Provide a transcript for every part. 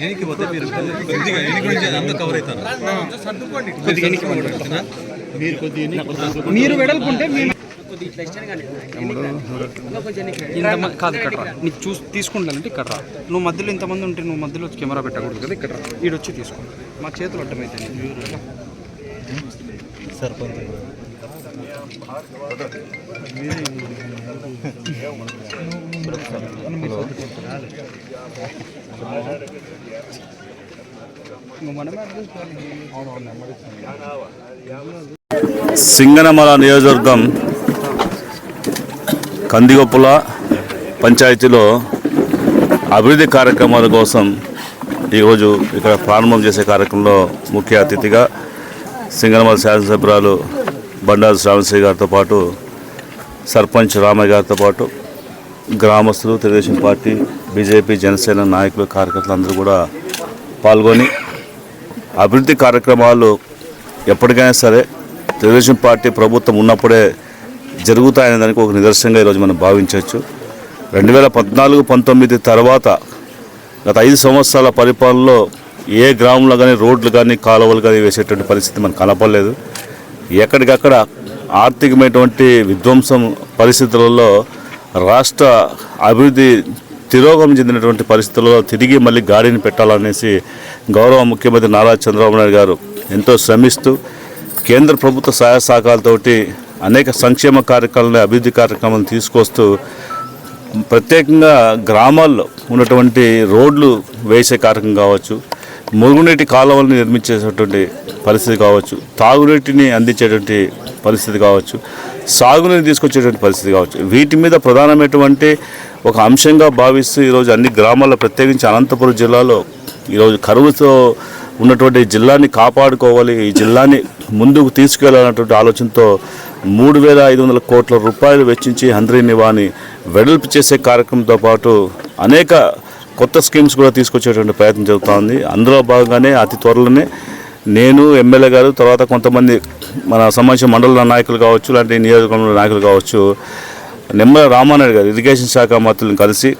ఎనికి వెనక్కి పోతే మీరు కొద్దిగా వెనక్కి నుంచి అంతా కవర్ అవుతారు? కొద్దిగా మీరు కొద్దిగా మీరు వెడల్పుంటే మీరు కాదు ఇక్కడ రా. నీకు చూసి తీసుకుంటానంటే ఇక్కడ రా. నువ్వు మధ్యలో ఇంతమంది ఉంటే నువ్వు మధ్యలో వచ్చి కెమెరా పెట్టకూడదు కదా ఇక్కడ రా. ఈడొచ్చి తీసుకో. మా చేతులు అడ్డమైతే సర్పంచ్ మనమే సింగనమల నియోజకవర్గం కందిగొప్పుల పంచాయతీలో అభివృద్ధి కార్యక్రమాల కోసం ఈరోజు ఇక్కడ ప్రారంభం చేసే కార్యక్రమంలో ముఖ్య అతిథిగా సింగనమల శాసనసభ్యురాలు బండారు శ్రావణశ్రీ గారితో పాటు సర్పంచ్ రామయ్య గారితో పాటు గ్రామస్తులు తెలుగుదేశం పార్టీ బీజేపీ జనసేన నాయకులు కార్యకర్తలు అందరూ కూడా పాల్గొని అభివృద్ధి కార్యక్రమాలు ఎప్పటికైనా సరే తెలుగుదేశం పార్టీ ప్రభుత్వం ఉన్నప్పుడే జరుగుతాయనే దానికి ఒక నిదర్శనంగా ఈరోజు మనం భావించవచ్చు. రెండు వేల పద్నాలుగు పంతొమ్మిది తర్వాత గత ఐదు సంవత్సరాల పరిపాలనలో ఏ గ్రామంలో కానీ రోడ్లు కానీ కాలువలు కానీ వేసేటువంటి పరిస్థితి మనకు కనపడలేదు. ఎక్కడికక్కడ ఆర్థికమైనటువంటి విధ్వంసం పరిస్థితులలో రాష్ట్ర అభివృద్ధి తిరోగం చెందినటువంటి పరిస్థితుల్లో తిరిగి మళ్ళీ గాడిని పెట్టాలనేసి గౌరవ ముఖ్యమంత్రి నారా చంద్రబాబు నాయుడు గారు ఎంతో శ్రమిస్తూ కేంద్ర ప్రభుత్వ సహాయ సహకారాలతోటి అనేక సంక్షేమ కార్యక్రమాలను అభివృద్ధి కార్యక్రమాలను తీసుకొస్తూ ప్రత్యేకంగా గ్రామాల్లో ఉన్నటువంటి రోడ్లు వేసే కార్యక్రమం కావచ్చు మురుగునీటి కాలువలను నిర్మించేటటువంటి పరిస్థితి కావచ్చు తాగునీటిని అందించేటువంటి పరిస్థితి కావచ్చు సాగునీరు తీసుకొచ్చేటువంటి పరిస్థితి కావచ్చు. వీటి మీద ప్రధానమైనటువంటి ఒక అంశంగా భావిస్తూ ఈరోజు అన్ని గ్రామాల్లో ప్రత్యేకించి అనంతపురం జిల్లాలో ఈరోజు కరువుతో ఉన్నటువంటి జిల్లాని కాపాడుకోవాలి ఈ జిల్లాని ముందుకు తీసుకెళ్ళాలన్నటువంటి ఆలోచనతో మూడు వేల ఐదు వందల కోట్ల రూపాయలు వెచ్చించి హంద్రీ నివాని వెడల్పు చేసే కార్యక్రమంతో పాటు అనేక కొత్త స్కీమ్స్ కూడా తీసుకొచ్చేటువంటి ప్రయత్నం జరుగుతోంది అందులో భాగంగానే అతి త్వరలోనే నేను ఎమ్మెల్యే గారు తర్వాత కొంతమంది మన సంబంధించిన మండల నాయకులు కావచ్చు లాంటి నియోజకవర్గంలో నాయకులు కావచ్చు నిమ్మల రామానాయుడు గారు ఇరిగేషన్ శాఖ మంత్రులను కలిసి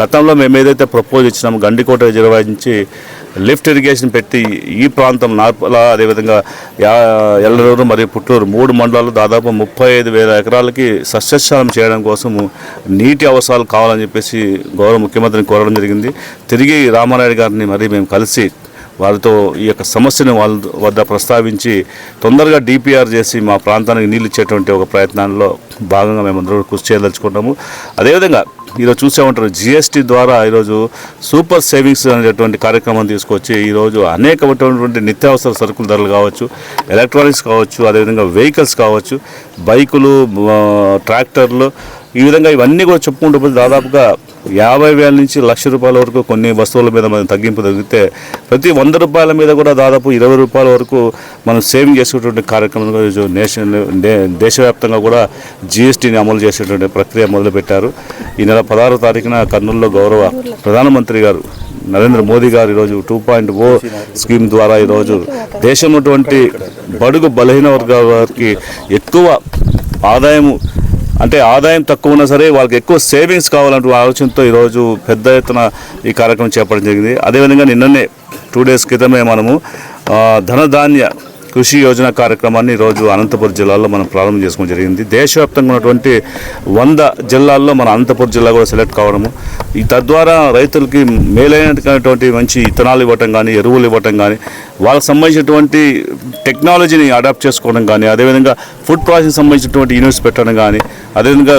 గతంలో మేము ఏదైతే ప్రపోజ్ ఇచ్చినాము గండికోట నిర్వహించి లిఫ్ట్ ఇరిగేషన్ పెట్టి ఈ ప్రాంతం నార్పల అదేవిధంగా ఎల్లరూరు మరియు పుట్టూరు మూడు మండలాలు దాదాపు ముప్పై ఐదు వేల ఎకరాలకి సస్యశాలం చేయడం కోసం నీటి అవసరాలు కావాలని చెప్పేసి గౌరవ ముఖ్యమంత్రిని కోరడం జరిగింది. తిరిగి రామారాయుడు గారిని మరి మేము కలిసి వారితో ఈ యొక్క సమస్యను వాళ్ళ వద్ద ప్రస్తావించి తొందరగా డిపిఆర్ చేసి మా ప్రాంతానికి నీళ్ళు ఇచ్చేటువంటి ఒక ప్రయత్నాల్లో భాగంగా మేము అందరూ కృషి చేయదలుచుకుంటాము. అదేవిధంగా ఈరోజు చూసే ఉంటారు జిఎస్టీ ద్వారా ఈరోజు సూపర్ సేవింగ్స్ అనేటువంటి కార్యక్రమం తీసుకొచ్చి ఈరోజు అనేకమైనటువంటి నిత్యావసర సరుకుల ధరలు కావచ్చు ఎలక్ట్రానిక్స్ కావచ్చు అదేవిధంగా వెహికల్స్ కావచ్చు బైకులు ట్రాక్టర్లు ఈ విధంగా ఇవన్నీ కూడా చెప్పుకుంటూ పోతే దాదాపుగా యాభై వేల నుంచి లక్ష రూపాయల వరకు కొన్ని వస్తువుల మీద మనం తగ్గింపు తగ్గితే ప్రతి వంద రూపాయల మీద కూడా దాదాపు ఇరవై రూపాయల వరకు మనం సేవింగ్ చేసుకునేటువంటి కార్యక్రమం నేషన్ దేశవ్యాప్తంగా కూడా జిఎస్టీని అమలు చేసేటువంటి ప్రక్రియ మొదలుపెట్టారు. ఈ నెల పదహారో తారీఖున కర్నూలులో గౌరవ ప్రధానమంత్రి గారు నరేంద్ర మోదీ గారు ఈరోజు టూ పాయింట్ ఓ స్కీమ్ ద్వారా ఈరోజు దేశంలో ఉన్నటువంటి బడుగు బలహీన వర్గాల వారికి ఎక్కువ ఆదాయము అంటే ఆదాయం తక్కువ ఉన్నా సరే వాళ్ళకి ఎక్కువ సేవింగ్స్ కావాలంటే ఆలోచనతో ఈరోజు పెద్ద ఎత్తున ఈ కార్యక్రమం చేపట్టడం జరిగింది. అదేవిధంగా నిన్ననే టూ డేస్ క్రితమే మనము ధనధాన్య కృషి యోజన కార్యక్రమాన్ని ఈరోజు అనంతపురం జిల్లాలో మనం ప్రారంభం చేసుకోవడం జరిగింది. దేశవ్యాప్తంగా ఉన్నటువంటి వంద జిల్లాల్లో మన అనంతపురం జిల్లా కూడా సెలెక్ట్ కావడము. ఈ తద్వారా రైతులకి మేలైనటువంటి మంచి ఇత్తనాలు ఇవ్వటం కానీ ఎరువులు ఇవ్వటం కానీ వాళ్ళకి సంబంధించినటువంటి టెక్నాలజీని అడాప్ట్ చేసుకోవడం కానీ అదేవిధంగా ఫుడ్ ప్రాసెస్ సంబంధించినటువంటి యూనిట్స్ పెట్టడం కానీ అదేవిధంగా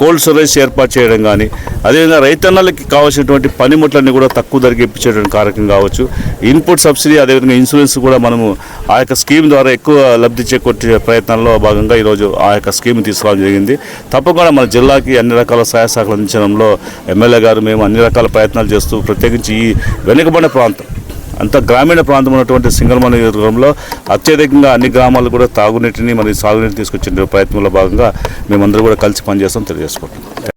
కోల్డ్ స్టోరేజ్ ఏర్పాటు చేయడం కానీ అదేవిధంగా రైతన్నలకి కావాల్సినటువంటి పనిముట్లన్నీ కూడా తక్కువ ధరకి ఇప్పించేటువంటి కార్యక్రమం కావచ్చు. ఇన్పుట్ సబ్సిడీ అదేవిధంగా ఇన్సూరెన్స్ కూడా మనము ఆ యొక్క స్కీమ్ ద్వారా ఎక్కువ లబ్ధి చేకూర్చే ప్రయత్నంలో భాగంగా ఈరోజు ఆ యొక్క స్కీమ్ తీసుకురావడం జరిగింది. తప్పకుండా మన జిల్లాకి అన్ని రకాల సహాయ సహకారం అందించడంలో ఎమ్మెల్యే గారు మేము అన్ని రకాల ప్రయత్నాలు చేస్తూ ప్రత్యేకించి ఈ వెనుకబడిన ప్రాంతం అంత గ్రామీణ ప్రాంతం ఉన్నటువంటి సింగల్మల నియోజకవర్గంలో అత్యధికంగా అన్ని గ్రామాలు కూడా తాగునీటిని మరియు సాగునీటిని తీసుకొచ్చే ప్రయత్నంలో భాగంగా మేమందరూ కూడా కలిసి పనిచేస్తాం తెలియజేసుకుంటాం